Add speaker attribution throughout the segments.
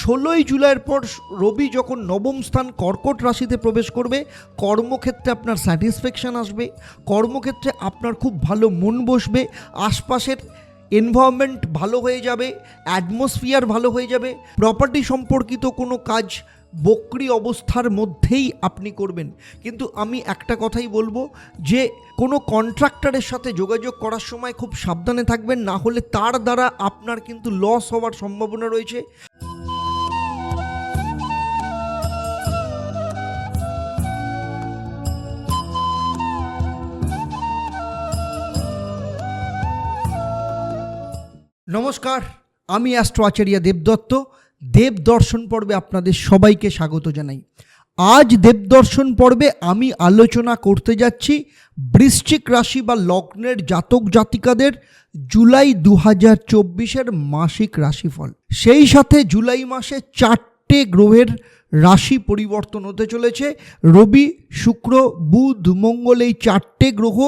Speaker 1: ষোলোই জুলাইয়ের পর রবি যখন নবম স্থান কর্কট রাশিতে প্রবেশ করবে, কর্মক্ষেত্রে আপনার স্যাটিসফ্যাকশান আসবে, কর্মক্ষেত্রে আপনার খুব ভালো মন বসবে, আশপাশের এনভায়রনমেন্ট ভালো হয়ে যাবে অ্যাটমসফিয়ার ভালো হয়ে যাবে প্রপার্টি সম্পর্কিত কোনো কাজ বকরি অবস্থার মধ্যেই আপনি করবেন। কিন্তু আমি একটা কথাই বলব যে, কোনো কন্ট্রাক্টরের সাথে যোগাযোগ করার সময় খুব সাবধানে থাকবেন, না হলে তার দ্বারা আপনার কিন্তু লস হওয়ার সম্ভাবনা রয়েছে। নমস্কার, আমি অ্যাস্ট্রো আচার্য দেবদত্ত দেব দর্শন পর্বে আপনাদের সবাইকে স্বাগত জানাই। আজ দেবদর্শন পর্বে আমি আলোচনা করতে যাচ্ছি বৃশ্চিক রাশি বা লগ্নের জাতক জাতিকাদের জুলাই দু হাজার চব্বিশের মাসিক রাশিফল। সেই সাথে জুলাই মাসে চারটে গ্রহের রাশি পরিবর্তন হতে চলেছে। রবি, শুক্র, বুধ, মঙ্গল এই চারটে গ্রহ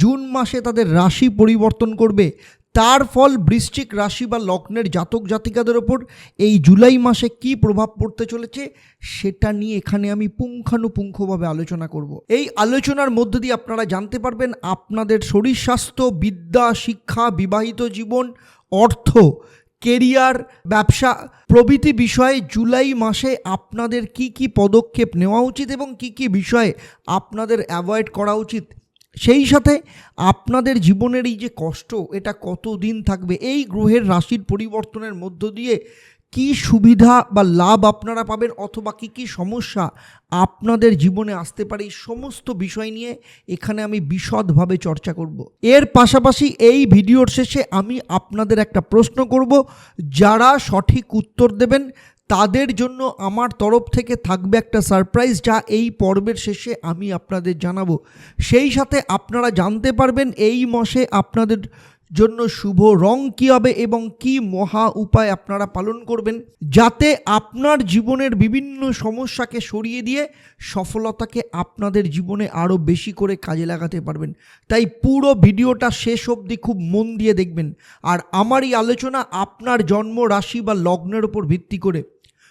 Speaker 1: জুন মাসে তাদের রাশি পরিবর্তন করবে। তার ফল বৃশ্চিক রাশি বা লগ্নের জাতক জাতিকাদের ওপর এই জুলাই মাসে কি প্রভাব পড়তে চলেছে সেটা নিয়ে এখানে আমি পুঙ্খানুপুঙ্খভাবে আলোচনা করব। এই আলোচনার মধ্য দিয়ে আপনারা জানতে পারবেন আপনাদের শরীর স্বাস্থ্য, বিদ্যা, শিক্ষা, বিবাহিত জীবন, অর্থ, কেরিয়ার, ব্যবসা প্রভৃতি বিষয়ে জুলাই মাসে আপনাদের কি কি পদক্ষেপ নেওয়া উচিত এবং কি কি বিষয়ে আপনাদের অ্যাভয়েড করা উচিত সেই সাথে আপনাদের জীবনের এই যে কষ্ট, এটা কতদিন থাকবে? এই গ্রহের রাশির পরিবর্তনের মধ্য দিয়ে কি সুবিধা বা লাভ আপনারা পাবেন অথবা কি কী সমস্যা আপনাদের জীবনে আসতে পারে? এই সমস্ত বিষয় নিয়ে এখানে আমি বিশদভাবে চর্চা করব। এর পাশাপাশি এই ভিডিওর শেষে আমি আপনাদের একটা প্রশ্ন করব, যারা সঠিক উত্তর দেবেন তাদের জন্য আমার তরফ থেকে থাকবে একটা সারপ্রাইজ যা এই পর্বের শেষে আমি আপনাদের জানাব। সেই সাথে আপনারা জানতে পারবেন এই মাসে আপনাদের জন্য শুভ রং কী হবে এবং কি মহা উপায় আপনারা পালন করবেন যাতে আপনার জীবনের বিভিন্ন সমস্যাকে সরিয়ে দিয়ে সফলতাকে আপনাদের জীবনে আরও বেশি করে কাজে লাগাতে পারবেন। তাই পুরো ভিডিওটা শেষ অবধি খুব মন দিয়ে দেখবেন। আর আমার এই আলোচনা আপনার জন্ম রাশি বা লগ্নের উপর ভিত্তি করে।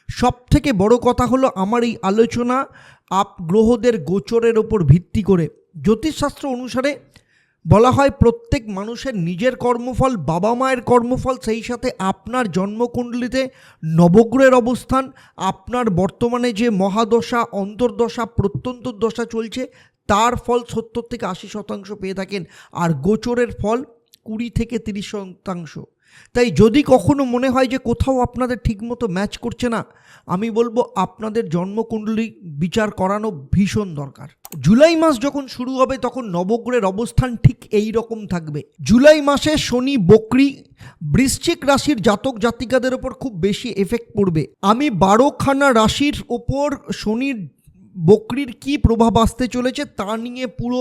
Speaker 1: সব থেকে বড় কথা হলো আমার এই আলোচনা আপ গ্রহদের গোচরের ওপর ভিত্তি করে। জ্যোতিষশাস্ত্র অনুসারে বলা হয় প্রত্যেক মানুষের নিজের কর্মফল, বাবা মায়ের কর্মফল, সেই সাথে আপনার জন্মকুণ্ডলিতে নবগ্রহের অবস্থান, আপনার বর্তমানে যে মহাদশা, অন্তর্দশা প্রত্যন্ত দশা চলছে, তার ফল সত্তর থেকে আশি শতাংশ পেয়ে থাকেন। আর গোচরের ফল কুড়ি থেকে তিরিশ শতাংশ। তাই যদি কখনো মনে হয় যে কোথাও আপনাদের ঠিকমতো ম্যাচ করছে না, আমি বলব আপনাদের জন্মকুণ্ডলী বিচার করানো ভীষণ দরকার। জুলাই মাস যখন শুরু হবে, তখন নবগ্রহের অবস্থান ঠিক এই রকম থাকবে। জুলাই মাসে শনি, বকরি, বৃশ্চিক রাশির জাতক জাতিকাদের ওপর খুব বেশি এফেক্ট পড়বে। আমি বারোখানা রাশির ওপর শনির, বকরির কি প্রভাব আসতে চলেছে তা নিয়ে পুরো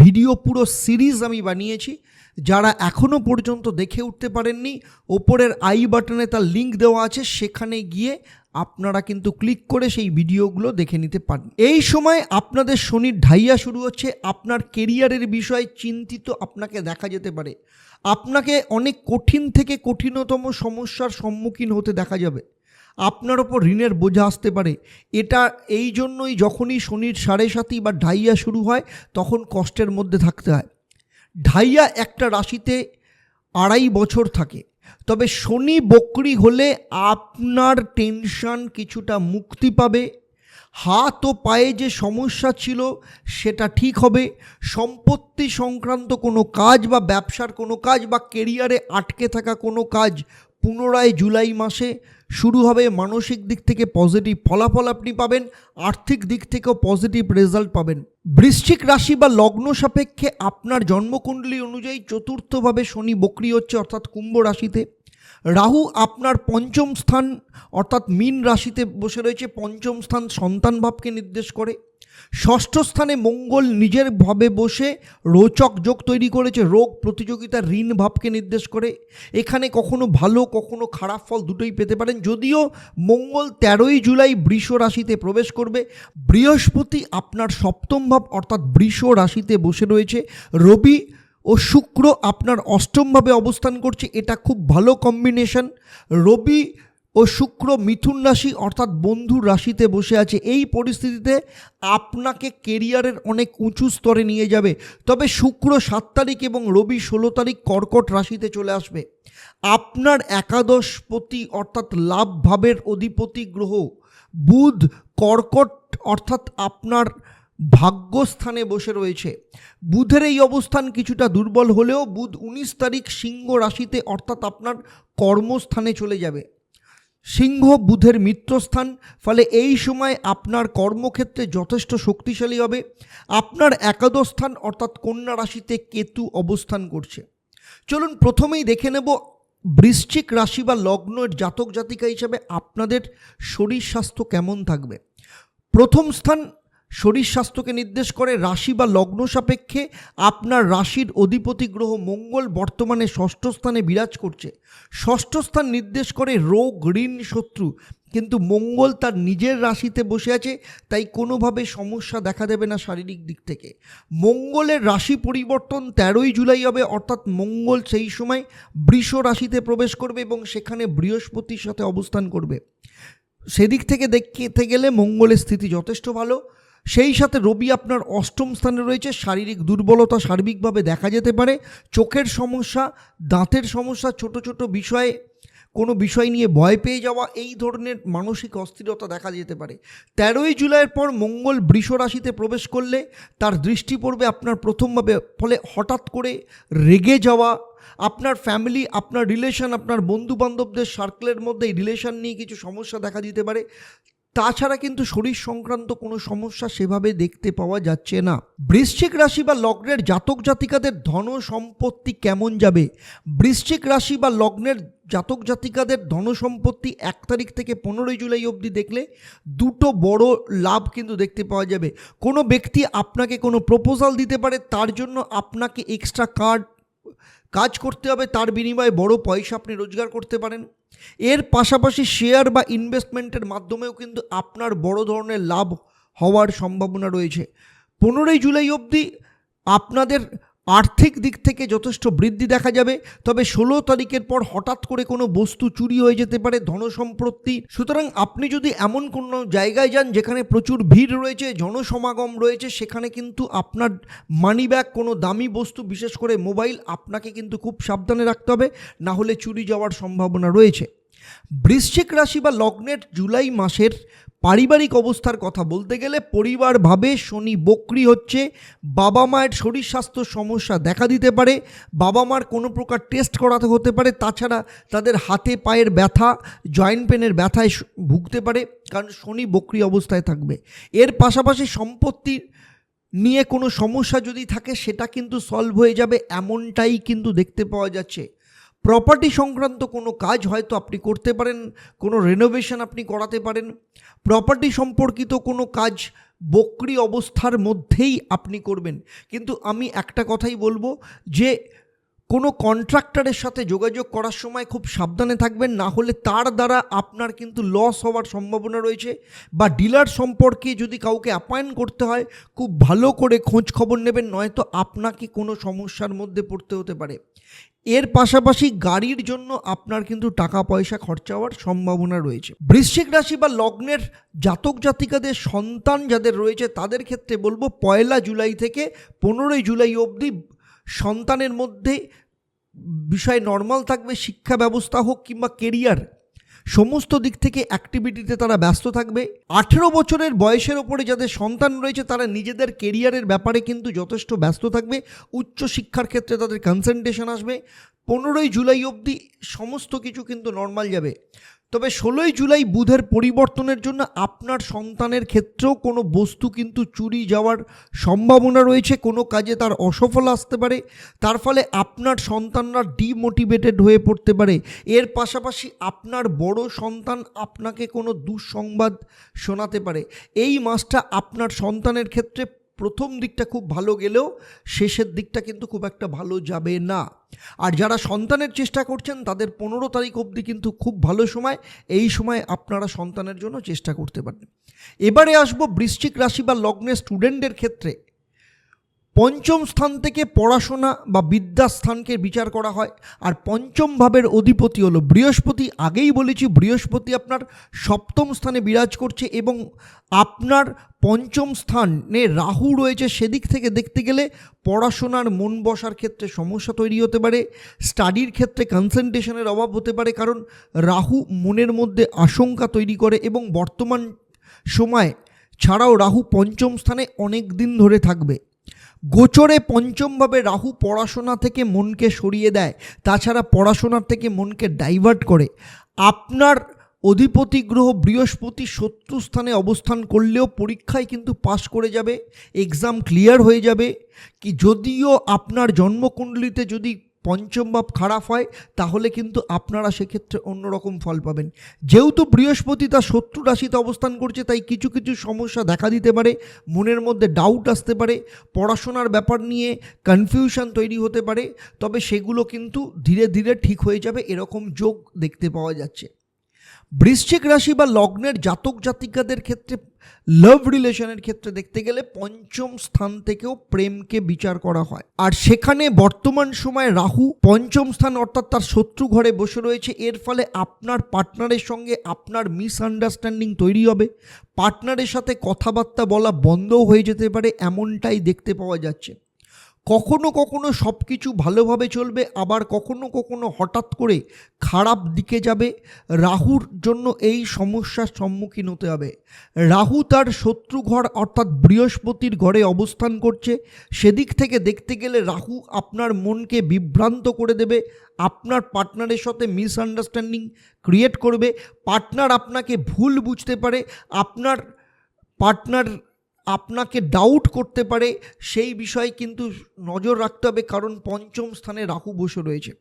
Speaker 1: ভিডিও পুরো সিরিজ আমি বানিয়েছি। যারা এখনও পর্যন্ত দেখে উঠতে পারেননি, ওপরের আই বাটনে তার লিঙ্ক দেওয়া আছে, সেখানে গিয়ে আপনারা কিন্তু ক্লিক করে সেই ভিডিওগুলো দেখে নিতে পারেন। এই সময় আপনাদের শনির ঢাইয়া শুরু হচ্ছে, আপনার কেরিয়ারের বিষয়ে চিন্তিত আপনাকে দেখা যেতে পারে। আপনাকে অনেক কঠিন থেকে কঠিনতম সমস্যার সম্মুখীন হতে দেখা যাবে। আপনার ওপর ঋণের বোঝা আসতে পারে। এটা এই জন্যই যখনই শনির সাড়ে সাতি বা ঢাইয়া শুরু হয়, তখন কষ্টের মধ্যে থাকতে হয়। ঢাইয়া একটা রাশিতে আড়াই বছর থাকে। তবে শনি বকরি হলে আপনার টেনশন কিছুটা মুক্তি পাবে। হাত ও পায়ে যে সমস্যা ছিল সেটা ঠিক হবে। সম্পত্তি সংক্রান্ত কোনো কাজ বা ব্যবসার কোনো কাজ বা কেরিয়ারে আটকে থাকা কোনো কাজ পুনরায় জুলাই মাসে শুরু হবে মানসিক দিক থেকে পজিটিভ ফলাফল আপনি পাবেন, আর্থিক দিক থেকেও পজিটিভ রেজাল্ট পাবেন। বৃশ্চিক রাশি বা লগ্ন সাপেক্ষে আপনার জন্মকুণ্ডলী অনুযায়ী চতুর্থভাবে শনি বকরি হচ্ছে অর্থাৎ কুম্ভ রাশিতে। রাহু আপনার পঞ্চম স্থান, অর্থাৎ মীন রাশিতে বসে রয়েছে, পঞ্চম স্থান সন্তান ভাবকে নির্দেশ করে। ষষ্ঠ স্থানে মঙ্গল নিজের ভাবে বসে রোচক যোগ তৈরি করেছে, রোগ প্রতিযোগিতা ঋণ ভাবকে নির্দেশ করে। এখানে কখনো ভালো, কখনো খারাপ ফল দুটোই পেতে পারেন। যদিও মঙ্গল তেরোই জুলাই বৃষ রাশিতে প্রবেশ করবে। বৃহস্পতি আপনার সপ্তম ভাব অর্থাৎ বৃষ রাশিতে বসে রয়েছে। রবি ও শুক্র আপনার অষ্টমভাবে অবস্থান করছে। এটা খুব ভালো কম্বিনেশন রবি ও শুক্র মিথুন রাশি অর্থাৎ বন্ধুর রাশিতে বসে আছে, এই পরিস্থিতিতে আপনাকে কেরিয়ারের অনেক উঁচু স্তরে নিয়ে যাবে। তবে শুক্র সাত তারিখ এবং রবি ষোলো তারিখ কর্কট রাশিতে চলে আসবে। আপনার একাদশপতি অর্থাৎ লাভ ভাবের অধিপতি গ্রহ বুধ কর্কট অর্থাৎ আপনার ভাগ্যস্থানে বসে রয়েছে। বুধের এই অবস্থান কিছুটা দুর্বল হলেও বুধ উনিশ তারিখ সিংহ রাশিতে অর্থাৎ আপনার কর্মস্থানে চলে যাবে। সিংহ বুধের মিত্রস্থান। ফলে এই সময় আপনার কর্মক্ষেত্রে যথেষ্ট শক্তিশালী হবে। আপনার একাদশ স্থান অর্থাৎ কন্যা রাশিতে কেতু অবস্থান করছে। চলুন প্রথমেই দেখে নেব বৃশ্চিক রাশি বা লগ্নের জাতক জাতিকা হিসাবে আপনাদের শরীর স্বাস্থ্য কেমন থাকবে। প্রথম স্থান শরীর স্বাস্থ্যকে নির্দেশ করে রাশি বা লগ্ন সাপেক্ষে আপনার রাশির অধিপতি গ্রহ মঙ্গল বর্তমানে ষষ্ঠ স্থানে বিরাজ করছে। ষষ্ঠ স্থান নির্দেশ করে রোগ, ঋণ, শত্রু। কিন্তু মঙ্গল তার নিজের রাশিতে বসে আছে, তাই কোনোভাবে সমস্যা দেখা দেবে না শারীরিক দিক থেকে। মঙ্গলের রাশি পরিবর্তন তেরোই জুলাই হবে, অর্থাৎ মঙ্গল সেই সময় বৃষ রাশিতে প্রবেশ করবে এবং সেখানে বৃহস্পতির সাথে অবস্থান করবে। সেদিক থেকে দেখতে গেলে মঙ্গলের স্থিতি যথেষ্ট ভালো। সেই সাথে রবি আপনার অষ্টম স্থানে রয়েছে। শারীরিক দুর্বলতা সার্বিকভাবে দেখা যেতে পারে। চোখের সমস্যা, দাঁতের সমস্যা, ছোট ছোট বিষয়ে, কোনো বিষয় নিয়ে ভয় পেয়ে যাওয়া, এই ধরনের মানসিক অস্থিরতা দেখা যেতে পারে। তেরোই জুলাইয়ের পর মঙ্গল বৃষ রাশিতে প্রবেশ করলে তার দৃষ্টি পড়বে আপনার প্রথমভাবে, ফলে হঠাৎ করে রেগে যাওয়া, আপনার ফ্যামিলি, আপনার রিলেশন, আপনার বন্ধু বান্ধবদের সার্কেলের মধ্যে এই রিলেশন নিয়ে কিছু সমস্যা দেখা দিতে পারে। তাছাড়া কিন্তু শরীর সংক্রান্ত কোনো সমস্যা সেভাবে দেখতে পাওয়া যাচ্ছে না। বৃশ্চিক রাশি বা লগ্নের জাতক জাতিকাদের ধন সম্পত্তি কেমন যাবে? বৃশ্চিক রাশি বা লগ্নের জাতক জাতিকাদের ধন সম্পত্তি এক তারিখ থেকে পনেরোই জুলাই অবধি দেখলে দুটো বড় লাভ কিন্তু দেখতে পাওয়া যাবে। কোনো ব্যক্তি আপনাকে কোনো প্রপোজাল দিতে পারে, তার জন্য আপনাকে এক্সট্রা কার্ড কাজ করতে হবে, তার বিনিময়ে বড় পয়সা আপনি রোজগার করতে পারেন। এর পাশাপাশি শেয়ার বা ইনভেস্টমেন্টের মাধ্যমেও কিন্তু আপনার বড় ধরনের লাভ হওয়ার সম্ভাবনা রয়েছে। পনেরোই জুলাই অবধি আপনাদের আর্থিক দিক থেকে যথেষ্ট বৃদ্ধি দেখা যাবে, তবে ষোলো তারিখের পর হঠাৎ করে কোনো বস্তু চুরি হয়ে যেতে পারে ধনসম্পত্তি। সুতরাং আপনি যদি এমন কোনো জায়গায় যান যেখানে প্রচুর ভিড় রয়েছে, জনসমাগম রয়েছে, সেখানে কিন্তু আপনার মানি ব্যাগ কোনো দামি বস্তু, বিশেষ করে মোবাইল, আপনাকে কিন্তু খুব সাবধানে রাখতে হবে, না হলে চুরি যাওয়ার সম্ভাবনা রয়েছে। বৃশ্চিক রাশি বা লগ্নের জুলাই মাসের পারিবারিক অবস্থার কথা বলতে গেলে পরিবারভাবে শনি বক্রি হচ্ছে। বাবা মায়ের শরীর স্বাস্থ্য সমস্যা দেখা দিতে পারে। বাবা মার কোনো প্রকার টেস্ট করাতে হতে পারে। তাছাড়া তাদের হাতে পায়ের ব্যথা, জয়েন্ট পেনের ব্যথায় ভুগতে পারে। কারণ শনি বক্রি অবস্থায় থাকবে। এর পাশাপাশি সম্পত্তির নিয়ে কোনো সমস্যা যদি থাকে, সেটা কিন্তু সলভ হয়ে যাবে। এমনটাই কিন্তু দেখতে পাওয়া যাচ্ছে। প্রপার্টি সংক্রান্ত কোনো কাজ হয়তো আপনি করতে পারেন, কোনো রেনোভেশন আপনি করাতে পারেন প্রপার্টি সম্পর্কিত কোনো কাজ বক্রি অবস্থার মধ্যেই আপনি করবেন। কিন্তু আমি একটা কথাই বলব যে, কোনো কন্ট্রাক্টরের সাথে যোগাযোগ করার সময় খুব সাবধানে থাকবেন, না হলে তার দ্বারা আপনার কিন্তু লস হওয়ার সম্ভাবনা রয়েছে বা ডিলার সম্পর্কে যদি কাউকে অ্যাপয়েন্ট করতে হয়, খুব ভালো করে খোঁজ খবর নেবেন, নয়তো আপনাকে কোনো সমস্যার মধ্যে পড়তে হতে পারে। এর পাশাপাশি গাড়ির জন্য আপনার কিন্তু টাকা পয়সা খরচা হওয়ার সম্ভাবনা রয়েছে। বৃশ্চিক রাশি বা লগ্নের জাতক জাতিকাদের সন্তান যাদের রয়েছে, তাদের ক্ষেত্রে বলব পয়লা জুলাই থেকে পনেরোই জুলাই অবধি সন্তানের মধ্যে বিষয় নর্মাল থাকবে, শিক্ষা ব্যবস্থা হোক কিংবা কেরিয়ার সমস্ত দিক থেকে অ্যাক্টিভিটিতে তারা ব্যস্ত থাকবে। আঠেরো বছরের বয়সের ওপরে যাদের সন্তান রয়েছে, তারা নিজেদের কেরিয়ারের ব্যাপারে কিন্তু যথেষ্ট ব্যস্ত থাকবে। উচ্চ শিক্ষার ক্ষেত্রে তাদের কনসেন্ট্রেশন আসবে। পনেরোই জুলাই অবধি সমস্ত কিছু কিন্তু নর্মাল যাবে। তবে ষোলোই জুলাই বুধের পরিবর্তনের জন্য আপনার সন্তানের ক্ষেত্রেও কোনো বস্তু কিন্তু চুরি যাওয়ার সম্ভাবনা রয়েছে, কোনো কাজে তার অসফল আসতে পারে, তার ফলে আপনার সন্তানরা ডিমোটিভেটেড হয়ে পড়তে পারে। এর পাশাপাশি আপনার বড় সন্তান আপনাকে কোনো দুঃসংবাদ শোনাতে পারে। এই মাসটা আপনার সন্তানের ক্ষেত্রে প্রথম দিকটা খুব ভালো গেলেও শেষের দিকটা কিন্তু খুব একটা ভালো যাবে না। আর যারা সন্তানের চেষ্টা করছেন, তাদের পনেরো তারিখ অবধি কিন্তু খুব ভালো সময়। এই সময় আপনারা সন্তানের জন্য চেষ্টা করতে পারেন। এবারে আসব বৃশ্চিক রাশি বা লগ্নের স্টুডেন্টদের ক্ষেত্রে। পঞ্চম স্থান থেকে পড়াশোনা বা বিদ্যাস্থানকে বিচার করা হয়। আর পঞ্চম ভাবের অধিপতি হলো বৃহস্পতি। আগেই বলেছি, বৃহস্পতি আপনার সপ্তম স্থানে বিরাজ করছে এবং আপনার পঞ্চম স্থানে রাহু রয়েছে সেদিক থেকে দেখতে গেলে পড়াশোনার মন বসার ক্ষেত্রে সমস্যা তৈরি হতে পারে, স্টাডির ক্ষেত্রে কনসেন্ট্রেশনের অভাব হতে পারে কারণ রাহু মনের মধ্যে আশঙ্কা তৈরি করে এবং বর্তমান সময় ছাড়াও রাহু পঞ্চম স্থানে অনেক দিন ধরে থাকবে। গোচরে পঞ্চমভাবে রাহু পড়াশোনা থেকে মনকে সরিয়ে দেয়, তাছাড়া পড়াশোনার থেকে মনকে ডাইভার্ট করে। আপনার অধিপতি গ্রহ বৃহস্পতি শত্রু স্থানে অবস্থান করলেও পরীক্ষায় কিন্তু পাশ করে যাবে এক্সাম ক্লিয়ার হয়ে যাবে। কি যদিও আপনার জন্মকুণ্ডলিতে যদি পঞ্চম ভাব খারাপ হয়, তাহলে কিন্তু আপনারা সেক্ষেত্রে অন্যরকম ফল পাবেন। যেহেতু বৃহস্পতি তার শত্রু রাশিতে অবস্থান করছে, তাই কিছু কিছু সমস্যা দেখা দিতে পারে, মনের মধ্যে ডাউট আসতে পারে, পড়াশোনার ব্যাপার নিয়ে কনফিউশন তৈরি হতে পারে, তবে সেগুলো কিন্তু ধীরে ধীরে ঠিক হয়ে যাবে, এরকম যোগ দেখতে পাওয়া যাচ্ছে। বৃশ্চিক রাশি বা লগ্নের জাতক জাতিকাদের ক্ষেত্রে লাভ রিলেশনের ক্ষেত্রে দেখতে গেলে পঞ্চম স্থান থেকেও প্রেমকে বিচার করা হয়। আর সেখানে বর্তমান সময়ে রাহু পঞ্চম স্থান অর্থাৎ তার শত্রু ঘরে বসে রয়েছে। এর ফলে আপনার পার্টনারের সঙ্গে আপনার মিসআন্ডারস্ট্যান্ডিং তৈরি হবে। পার্টনারের সাথে কথাবার্তা বলা বন্ধও হয়ে যেতে পারে, এমনটাই দেখতে পাওয়া যাচ্ছে। কখনো কখনো সব কিছু ভালোভাবে চলবে, আবার কখনো কখনো হঠাৎ করে খারাপ দিকে যাবে। রাহুর জন্য এই সমস্যার সম্মুখীন হতে হবে। রাহু তার শত্রু ঘর অর্থাৎ বৃহস্পতির ঘরে অবস্থান করছে। সেদিক থেকে দেখতে গেলে রাহু আপনার মনকে বিভ্রান্ত করে দেবে, আপনার পার্টনারের সাথে মিসআন্ডারস্ট্যান্ডিং ক্রিয়েট করবে, পার্টনার আপনাকে ভুল বুঝতে পারে, আপনার পার্টনার আপনাকে ডাউট করতে পারে, সেই বিষয়ে কিন্তু নজর রাখতে হবে, কারণ পঞ্চম স্থানে রাহু বসে রয়েছে।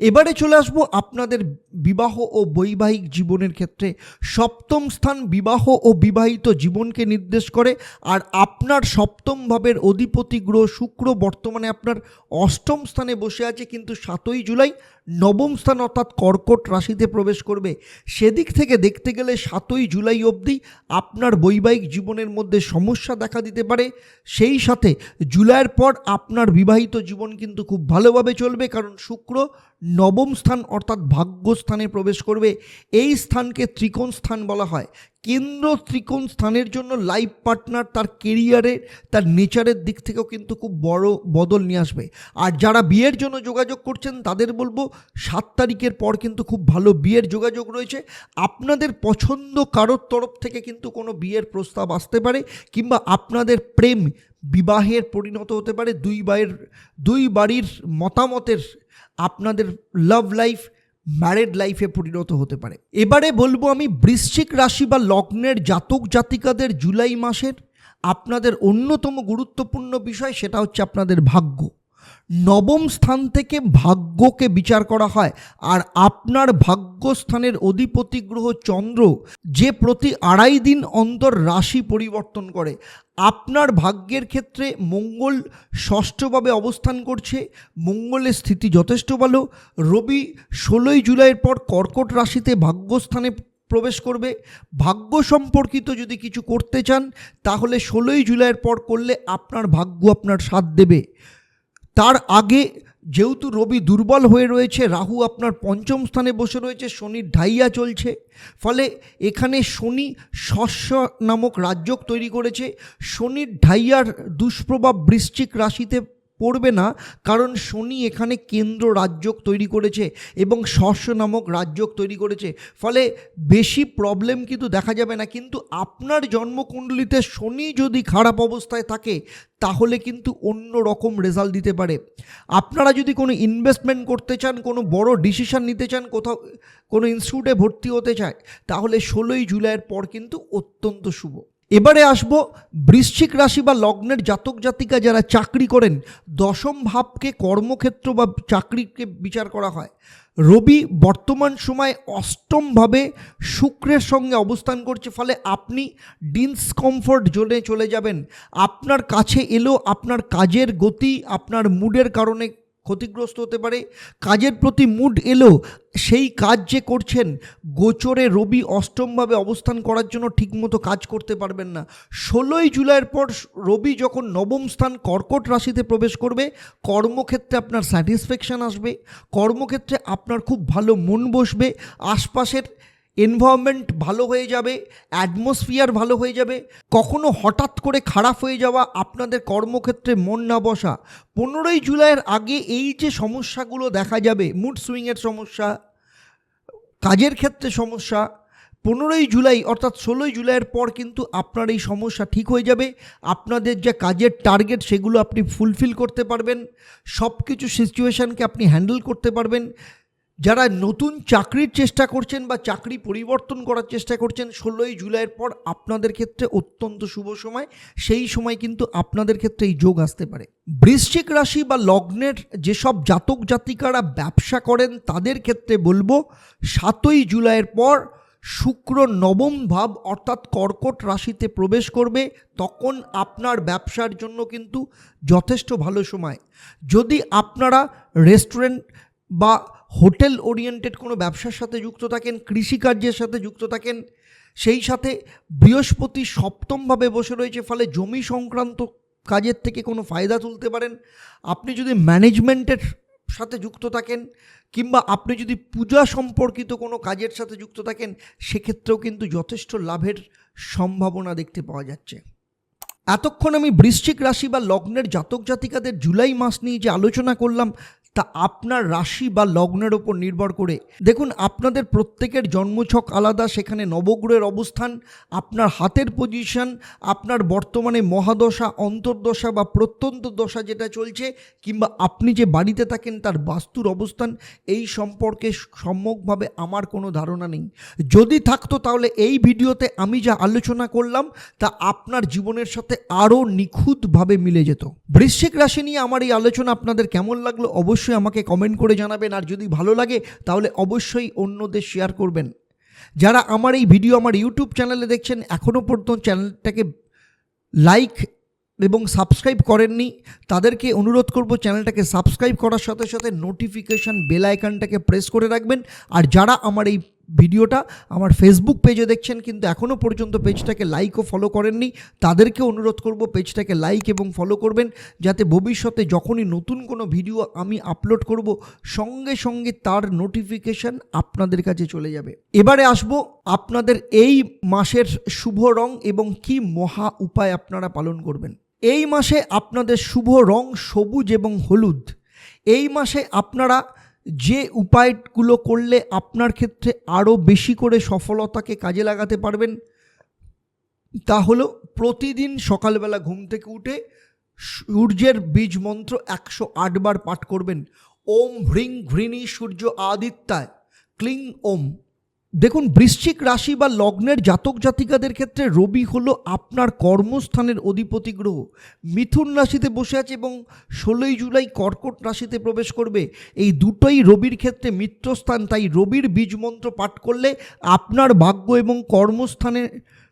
Speaker 1: এবারে চলে আসব আপনাদের বিবাহ ও বৈবাহিক জীবনের ক্ষেত্রে। সপ্তম স্থান বিবাহ ও বিবাহিত জীবনকে নির্দেশ করে, আর আপনার সপ্তম ভাবের অধিপতি গ্রহ শুক্র বর্তমানে আপনার অষ্টম স্থানে বসে আছে, কিন্তু সাতই জুলাই নবম স্থান অর্থাৎ কর্কট রাশিতে প্রবেশ করবে। সেদিক থেকে দেখতে গেলে সাতই জুলাই অবধি আপনার বৈবাহিক জীবনের মধ্যে সমস্যা দেখা দিতে পারে। সেই সাথে জুলাইয়ের পর আপনার বিবাহিত জীবন কিন্তু খুব ভালোভাবে চলবে, কারণ শুক্র নবম স্থান অর্থাৎ ভাগ্যস্থানে প্রবেশ করবে। এই স্থানকে ত্রিকোণ স্থান বলা হয়। কেন্দ্র ত্রিকোণ স্থানের জন্য লাইফ পার্টনার তার কেরিয়ারে তার নেচারের দিক থেকেও কিন্তু খুব বড় বদল নিয়ে আসবে। আর যারা বিয়ের জন্য যোগাযোগ করছেন, তাদের বলব সাত তারিখের পর কিন্তু খুব ভালো বিয়ের যোগাযোগ রয়েছে। আপনাদের পছন্দ কারোর তরফ থেকে কিন্তু কোনো বিয়ের প্রস্তাব আসতে পারে কিংবা আপনাদের প্রেম বিবাহের পরিণত হতে পারে। দুই বাড়ির দুই বাড়ির মতামতের আপনাদের লাভ লাইফ ম্যারেড লাইফে পরিণত হতে পারে। এবারে বলব আমি বৃশ্চিক রাশি বা লগ্নের জাতক জাতিকাদের জুলাই মাসের আপনাদের অন্যতম গুরুত্বপূর্ণ বিষয়, সেটা হচ্ছে আপনাদের ভাগ্য। নবম স্থান থেকে ভাগ্যকে বিচার করা হয়। আর আপনার ভাগ্যস্থানের অধিপতি গ্রহ চন্দ্র, যে প্রতি আড়াই দিন অন্তর রাশি পরিবর্তন করে। আপনার ভাগ্যের ক্ষেত্রে মঙ্গল ষষ্ঠভাবে অবস্থান করছে। মঙ্গলের স্থিতি যথেষ্ট ভালো। রবি ষোলোই জুলাইয়ের পর কর্কট রাশিতে ভাগ্যস্থানে প্রবেশ করবে। ভাগ্য সম্পর্কিত যদি কিছু করতে চান, তাহলে ষোলোই জুলাইয়ের পর করলে আপনার ভাগ্য আপনার সাথ দেবে। তার আগে যেহেতু রবি দুর্বল হয়ে রয়েছে, রাহু আপনার পঞ্চম স্থানে বসে রয়েছে, শনির ঢাইয়া চলছে, ফলে এখানে শনি শস্য নামক রাজ্যক তৈরি করেছে। শনির ঢাইয়ার দুষ্প্রভাব বৃশ্চিক রাশিতে পড়বে না, কারণ শনি এখানে কেন্দ্র রাজ্যক তৈরি করেছে এবং শস্য নামক রাজ্যক তৈরি করেছে। ফলে বেশি প্রবলেম কিন্তু দেখা যাবে না, কিন্তু আপনার জন্মকুণ্ডলিতে শনি যদি খারাপ অবস্থায় থাকে, তাহলে কিন্তু অন্য রকম রেজাল্ট দিতে পারে। আপনারা যদি কোনো ইনভেস্টমেন্ট করতে চান, কোনো বড় ডিসিশন নিতে চান, কোথাও, কোনো ইনস্টিটিউটে ভর্তি হতে চায়, তাহলে ষোলোই জুলাইয়ের পর কিন্তু অত্যন্ত শুভ। এবারে আসব বৃশ্চিক রাশি বা লগ্নের জাতক জাতিকা যারা চাকরি করেন, দশম ভাবকে কর্মক্ষেত্র বা চাকরিকে বিচার করা হয়। রবি বর্তমান সময় অষ্টমভাবে শুক্রের সঙ্গে অবস্থান করছে, ফলে আপনি ডিন্স ডিসকমফোর্ট জোনে চলে যাবেন। আপনার কাছে এলেও আপনার কাজের গতি, আপনার মুডের কারণে ক্ষতিগ্রস্ত হতে পারে। কাজের প্রতি মুড এলো, সেই কাজ যে করছেন, গোচরে রবি অষ্টমভাবে অবস্থান করার জন্য ঠিকমতো কাজ করতে পারবেন না। ষোলোই জুলাইয়ের পর রবি যখন নবম স্থান কর্কট রাশিতে প্রবেশ করবে, কর্মক্ষেত্রে আপনার স্যাটিসফ্যাকশান আসবে। কর্মক্ষেত্রে আপনার খুব ভালো মন বসবে। আশপাশের এনভায়রনমেন্ট ভালো হয়ে যাবে অ্যাটমসফিয়ার ভালো হয়ে যাবে, কখনো হঠাৎ করে খারাপ হয়ে যাওয়া আপনাদের কর্মক্ষেত্রে মন না বসা। পনেরোই জুলাইয়ের আগে এই যে সমস্যাগুলো দেখা যাবে মুড সুইংয়ের সমস্যা, কাজের ক্ষেত্রে সমস্যা, পনেরোই জুলাই অর্থাৎ ষোলোই জুলাইয়ের পর কিন্তু আপনার এই সমস্যা ঠিক হয়ে যাবে। আপনাদের যে কাজের টার্গেট সেগুলো আপনি ফুলফিল করতে পারবেন সব কিছু সিচুয়েশানকে আপনি হ্যান্ডেল করতে পারবেন। যারা নতুন চাকরির চেষ্টা করছেন বা চাকরি পরিবর্তন করার চেষ্টা করছেন, ষোলোই জুলাইয়ের পর আপনাদের ক্ষেত্রে অত্যন্ত শুভ সময়। সেই সময় কিন্তু আপনাদের ক্ষেত্রে এই যোগ আসতে পারে। বৃশ্চিক রাশি বা লগ্নের যেসব জাতক জাতিকারা ব্যবসা করেন, তাদের ক্ষেত্রে বলব, সাতই জুলাইয়ের পর শুক্র নবম ভাব অর্থাৎ কর্কট রাশিতে প্রবেশ করবে, তখন আপনার ব্যবসার জন্য কিন্তু যথেষ্ট ভালো সময়। যদি আপনারা রেস্টুরেন্ট বা হোটেল ওরিয়েন্টেড কোনো ব্যবসার সাথে যুক্ত থাকেন, কৃষিকার্যের সাথে যুক্ত থাকেন, সেই সাথে বৃহস্পতি সপ্তমভাবে বসে রয়েছে, ফলে জমি সংক্রান্ত কাজের থেকে কোনো ফায়দা তুলতে পারেন। আপনি যদি ম্যানেজমেন্টের সাথে যুক্ত থাকেন, কিংবা আপনি যদি পূজা সম্পর্কিত কোনো কাজের সাথে যুক্ত থাকেন, সেক্ষেত্রেও কিন্তু যথেষ্ট লাভের সম্ভাবনা দেখতে পাওয়া যাচ্ছে। এতক্ষণ আমি বৃশ্চিক রাশি বা লগ্নের জাতক জাতিকাদের জুলাই মাস নিয়ে যে আলোচনা করলাম তা আপনার রাশি বা লগ্নের ওপর নির্ভর করে। দেখুন, আপনাদের প্রত্যেকের জন্মছক আলাদা, সেখানে নবগ্রহের অবস্থান, আপনার হাতের পজিশন আপনার বর্তমানে মহাদশা, অন্তর্দশা বা প্রত্যন্ত দশা যেটা চলছে, কিংবা আপনি যে বাড়িতে থাকেন তার বাস্তুর অবস্থান, এই সম্পর্কে সম্যকভাবে আমার কোনো ধারণা নেই। যদি থাকতো তাহলে এই ভিডিওতে আমি যা আলোচনা করলাম, তা আপনার জীবনের সাথে আরও নিখুঁতভাবে মিলে যেত। বৃশ্চিক রাশি নিয়ে আমার এই আলোচনা আপনাদের কেমন লাগল অবশ্যই আমাকে কমেন্ট করে জানাবেন, আর যদি ভালো লাগে, তাহলে অবশ্যই অন্যদের শেয়ার করবেন। যারা আমার এই ভিডিও আমার ইউটিউব চ্যানেলে দেখছেন এখনও পর্যন্ত চ্যানেলটাকে লাইক এবং সাবস্ক্রাইব করেননি, তাদেরকে অনুরোধ করব চ্যানেলটাকে সাবস্ক্রাইব করার সাথে সাথে নোটিফিকেশান বেল আইকনটাকে প্রেস করে রাখবেন। আর যারা আমার এই ভিডিওটা আমার ফেসবুক পেজে দেখছেন, কিন্তু এখনও পর্যন্ত পেজটাকে লাইক ও ফলো করেননি। তাদেরকে অনুরোধ করব পেজটাকে লাইক এবং ফলো করবেন, যাতে ভবিষ্যতে যখনই নতুন কোনো ভিডিও আমি আপলোড করব, সঙ্গে সঙ্গে তার নোটিফিকেশান আপনাদের কাছে চলে যাবে। এবারে আসব আপনাদের এই মাসের শুভ রং এবং কি মহা উপায় আপনারা পালন করবেন। এই মাসে আপনাদের শুভ রং সবুজ এবং হলুদ। এই মাসে আপনারা যে উপায়গুলো করলে আপনার ক্ষেত্রে আরও বেশি করে সফলতাকে কাজে লাগাতে পারবেন, তা হলো প্রতিদিন সকালবেলা ঘুম থেকে উঠে সূর্যের বীজ মন্ত্র একশো আটবার পাঠ করবেন। ওম হ্রিং ঘৃণী সূর্য আদিত্যায়। ক্লিং ওম। দেখুন, বৃশ্চিক রাশি বা লগ্নের জাতক জাতিকাদের ক্ষেত্রে রবি হলো আপনার কর্মস্থানের অধিপতি গ্রহ। মিথুন রাশিতে বসে আছে এবং ষোলোই জুলাই কর্কট রাশিতে প্রবেশ করবে। এই দুটোই রবির ক্ষেত্রে মিত্রস্থান, তাই রবির বীজমন্ত্র পাঠ করলে আপনার ভাগ্য এবং কর্মস্থানে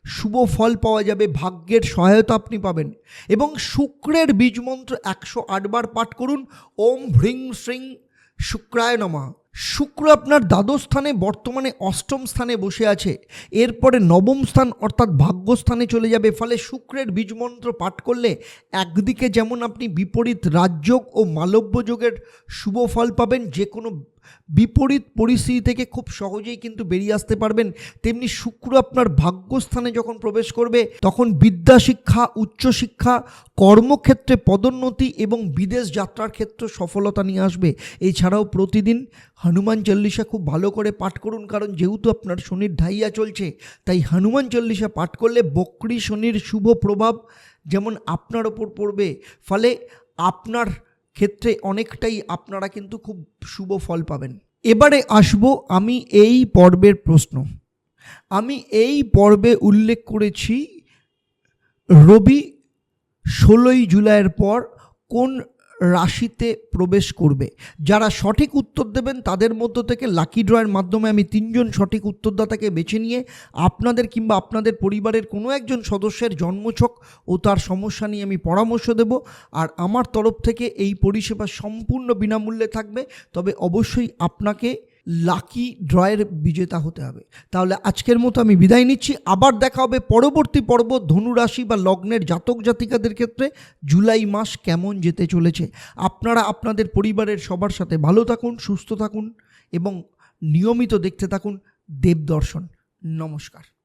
Speaker 1: শুভ ফল পাওয়া যাবে, ভাগ্যের সহায়তা আপনি পাবেন। এবং শুক্রের বীজমন্ত্র একশো আটবার পাঠ করুন। ওম হ্রিং শ্রিং শুক্রায় নমা। শুক্র আপনার দ্বাদশ স্থানে, বর্তমানে অষ্টম স্থানে বসে আছে। এরপরে নবম স্থান অর্থাৎ ভাগ্যস্থানে চলে যাবে। ফলে শুক্রের বীজমন্ত্র পাঠ করলে একদিকে যেমন আপনি বিপরীত রাজযোগ ও মালব্য যোগের শুভ ফল পাবেন, যে কোনো বিপরীত পরিস্থিতি থেকে খুব সহজেই কিন্তু বেরিয়ে আসতে পারবেন। তেমনি শুক্র আপনার ভাগ্যস্থানে যখন প্রবেশ করবে, তখন বিদ্যা শিক্ষা উচ্চশিক্ষা, কর্মক্ষেত্রে পদোন্নতি এবং বিদেশ যাত্রার ক্ষেত্রে সফলতা নিয়ে আসবে। এছাড়াও প্রতিদিন হনুমান চল্লিশা খুব ভালো করে পাঠ করুন, কারণ যেহেতু আপনার শনির ঢাইয়া চলছে, তাই হনুমান চল্লিশা পাঠ করলে বক্রী শনির শুভ প্রভাব যেমন আপনার ওপর পড়বে, ফলে আপনার ক্ষেত্রে অনেকটাই আপনারা কিন্তু খুব শুভ ফল পাবেন। এবারে আসব আমি এই পর্বের প্রশ্ন। আমি এই পর্বে উল্লেখ করেছি রবি ষোলোই জুলাইয়ের পর কোন রাশিতে প্রবেশ করবে। যারা সঠিক উত্তর দেবেন, তাদের মধ্য থেকে লাকি ড্রয়ের মাধ্যমে আমি তিনজন সঠিক উত্তরদাতাকে বেছে নিয়ে আপনাদের কিংবা আপনাদের পরিবারের কোনো একজন সদস্যের জন্মছক ও তার সমস্যা নিয়ে আমি পরামর্শ দেব। আর আমার তরফ থেকে এই পরিষেবা সম্পূর্ণ বিনামূল্যে থাকবে। তবে অবশ্যই আপনাকে লাকি ড্রয়ের বিজেতা হতে হবে। তাহলে আজকের মতো আমি বিদায় নিচ্ছি। আবার দেখা হবে পরবর্তী পর্ব ধনুরাশি বা লগ্নের জাতক জাতিকাদের ক্ষেত্রে। জুলাই মাস কেমন যেতে চলেছে? আপনারা আপনাদের পরিবারের সবার সাথে ভালো থাকুন, সুস্থ থাকুন এবং নিয়মিত দেখতে থাকুন দেবদর্শন। নমস্কার।